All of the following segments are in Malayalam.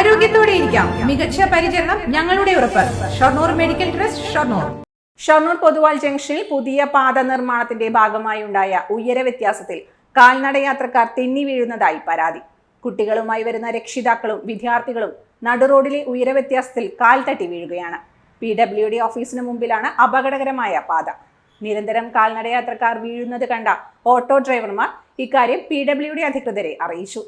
ആരോഗ്യത്തോടെ ഇരിക്കാം. മികച്ച പരിചരണം ഞങ്ങളുടെ ഉറപ്പ്. Shoranur medical trust Shoranur. Shoranur Poduval ജംഗ്ഷനിൽ പുതിയ പാത നിർമ്മാണത്തിന്റെ ഭാഗമായി ഉണ്ടായ ഉയര വ്യത്യാസത്തിൽ കാൽനടയാത്രക്കാർ തെന്നി വീഴുന്നതായി പരാതി. കുട്ടികളുമായി വരുന്ന രക്ഷിതാക്കളും വിദ്യാർത്ഥികളും നടുറോഡിലെ ഉയര വ്യത്യാസത്തിൽ കാൽ തട്ടി വീഴുകയാണ്. പി ഡബ്ല്യു ഡി ഓഫീസിന് മുമ്പിലാണ് അപകടകരമായ പാത. നിരന്തരം കാൽനടയാത്രക്കാർ വീഴുന്നത് കണ്ട ഓട്ടോ ഡ്രൈവർമാർ ഇക്കാര്യം പി ഡബ്ല്യു ഡി അധികൃതരെ അറിയിച്ചു.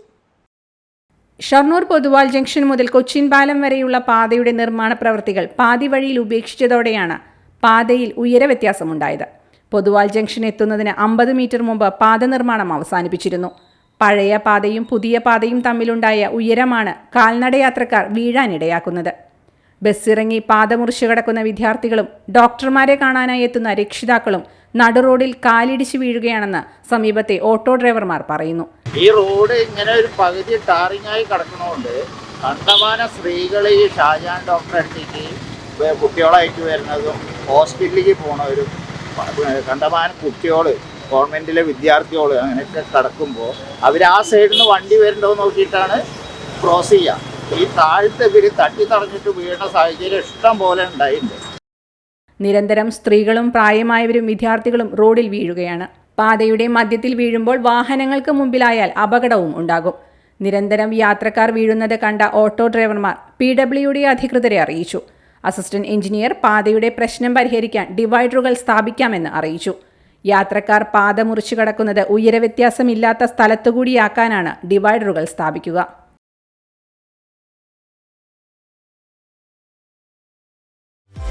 ഷൊർണൂർ പൊതുവാൾ ജംഗ്ഷൻ മുതൽ കൊച്ചിൻ പാലം വരെയുള്ള പാതയുടെ നിർമ്മാണ പ്രവൃത്തികൾ പാതി വഴിയിൽ ഉപേക്ഷിച്ചതോടെയാണ് പാതയിൽ ഉയര വ്യത്യാസമുണ്ടായത്. പൊതുവാൾ ജംഗ്ഷൻ എത്തുന്നതിന് അമ്പത് മീറ്റർ മുമ്പ് പാത നിർമ്മാണം അവസാനിപ്പിച്ചിരുന്നു. പഴയ പാതയും പുതിയ പാതയും തമ്മിലുണ്ടായ ഉയരമാണ് കാൽനടയാത്രക്കാർ വീഴാനിടയാക്കുന്നത്. ബസ്സിറങ്ങി പാത മുറിച്ചു കിടക്കുന്ന വിദ്യാർത്ഥികളും ഡോക്ടർമാരെ കാണാനായി എത്തുന്ന രക്ഷിതാക്കളും നടുറോഡിൽ കാലിടിച്ച് വീഴുകയാണെന്ന് സമീപത്തെ ഓട്ടോ ഡ്രൈവർമാർ പറയുന്നു. ഈ റോഡ് ഇങ്ങനെ ഒരു പകുതി ടാറിങ്ങായി കിടക്കണോണ്ട് കണ്ടമാന സ്ത്രീകൾ ഈ ഷാജാൻ ഡോക്ടറെ അടുത്തേക്ക് കുട്ടികളായിട്ട് വരുന്നതും ഹോസ്പിറ്റലിലേക്ക് പോണവരും കണ്ടമാന കുട്ടികൾ ഗവൺമെന്റിലെ വിദ്യാർത്ഥികൾ അങ്ങനെയൊക്കെ കിടക്കുമ്പോൾ അവർ ആ സൈഡിൽ നിന്ന് വണ്ടി വരുന്നുണ്ടോ നോക്കിയിട്ടാണ് ക്രോസ് ചെയ്യുക ഈ താഴത്തെ ഇവർ തട്ടി തടഞ്ഞിട്ട് വീണ സാഹചര്യം ഇഷ്ടം പോലെ ഉണ്ടായിട്ടുണ്ട്. നിരന്തരം സ്ത്രീകളും പ്രായമായവരും വിദ്യാർത്ഥികളും റോഡിൽ വീഴുകയാണ്. പാതയുടെ മധ്യത്തിൽ വീഴുമ്പോൾ വാഹനങ്ങൾക്ക് മുമ്പിലായാൽ അപകടവും ഉണ്ടാകും. നിരന്തരം യാത്രക്കാർ വീഴുന്നത് കണ്ട ഓട്ടോ ഡ്രൈവർമാർ പി ഡബ്ല്യു ഡി അധികൃതരെ അറിയിച്ചു. അസിസ്റ്റന്റ് എഞ്ചിനീയർ പാതയുടെ പ്രശ്നം പരിഹരിക്കാൻ ഡിവൈഡറുകൾ സ്ഥാപിക്കാമെന്ന് അറിയിച്ചു. യാത്രക്കാർ പാത മുറിച്ചു കടക്കുന്നത് ഉയരവ്യത്യാസമില്ലാത്ത സ്ഥലത്തുകൂടിയാക്കാനാണ് ഡിവൈഡറുകൾ സ്ഥാപിക്കുക.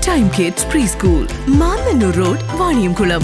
Time kids pre school Mannanur road Vaniyamkulam